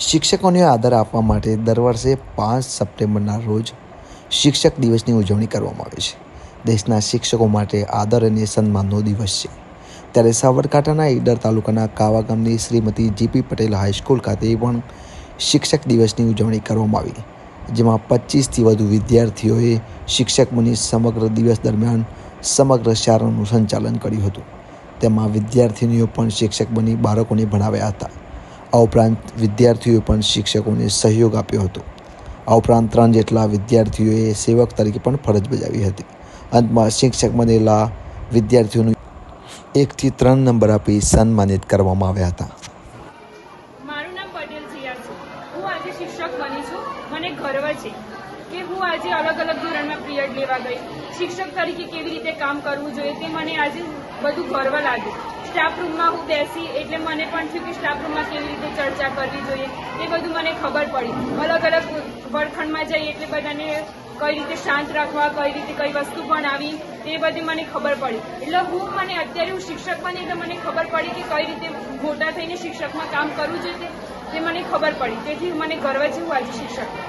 શિક્ષકોને આદર આપવા માટે દર વર્ષે પાંચ સપ્ટેમ્બરના રોજ શિક્ષક દિવસની ઉજવણી કરવામાં આવે છે. દેશના શિક્ષકો માટે આદર અને સન્માનનો દિવસ છે. ત્યારે સાબરકાંઠાના ઈડર તાલુકાના કાવા ગામની શ્રીમતી જીપી પટેલ હાઈસ્કૂલ ખાતે પણ શિક્ષક દિવસની ઉજવણી કરવામાં આવી, જેમાં પચીસથી વધુ વિદ્યાર્થીઓએ શિક્ષક બની સમગ્ર દિવસ દરમિયાન સમગ્ર શાળાનું સંચાલન કર્યું હતું. તેમાં વિદ્યાર્થીનીઓ પણ શિક્ષક બની બાળકોને ભણાવ્યા હતા. આ ઉપરાંત વિદ્યાર્થીઓએ પણ શિક્ષકોને સહયોગ આપ્યો હતો. આ ઉપરાંત ત્રણ જેટલા વિદ્યાર્થીઓએ સેવક તરીકે પણ ફરજ બજાવી હતી. અંતમાં શિક્ષક બનેલા વિદ્યાર્થીઓનું એકથી ત્રણ નંબર આપી સન્માનિત કરવામાં આવ્યા હતા. મારું નામ પટેલ જીયા હું આજે શિક્ષક બની છું. મને ગર્વ છે. કે હું આજે અલગ અલગ ધોરણમાં પિરિયડ લેવા ગઈ. શિક્ષક તરીકે કેવી રીતે કામ કરવું જોઈએ તે મને આજે બધું ગર્વ લાગ્યું સ્ટાફ રૂમમાં હું બેસી એટલે મને પણ થયું કે સ્ટાફ રૂમમાં કેવી રીતે ચર્ચા કરવી જોઈએ તે બધું મને ખબર પડી. અલગ અલગ વર્ગખંડમાં જઈ એટલે બધાને કઈ રીતે શાંત રાખવા, કઈ રીતે કઈ વસ્તુ બનાવી તે બધી મને ખબર પડી. એટલે હું મને અત્યારે હું શિક્ષક બની એટલે મને ખબર પડી કે કઈ રીતે મોટા થઈને શિક્ષકમાં કામ કરવું જોઈએ તે મને ખબર પડી. તેથી મને ગર્વ હું આજે શિક્ષક.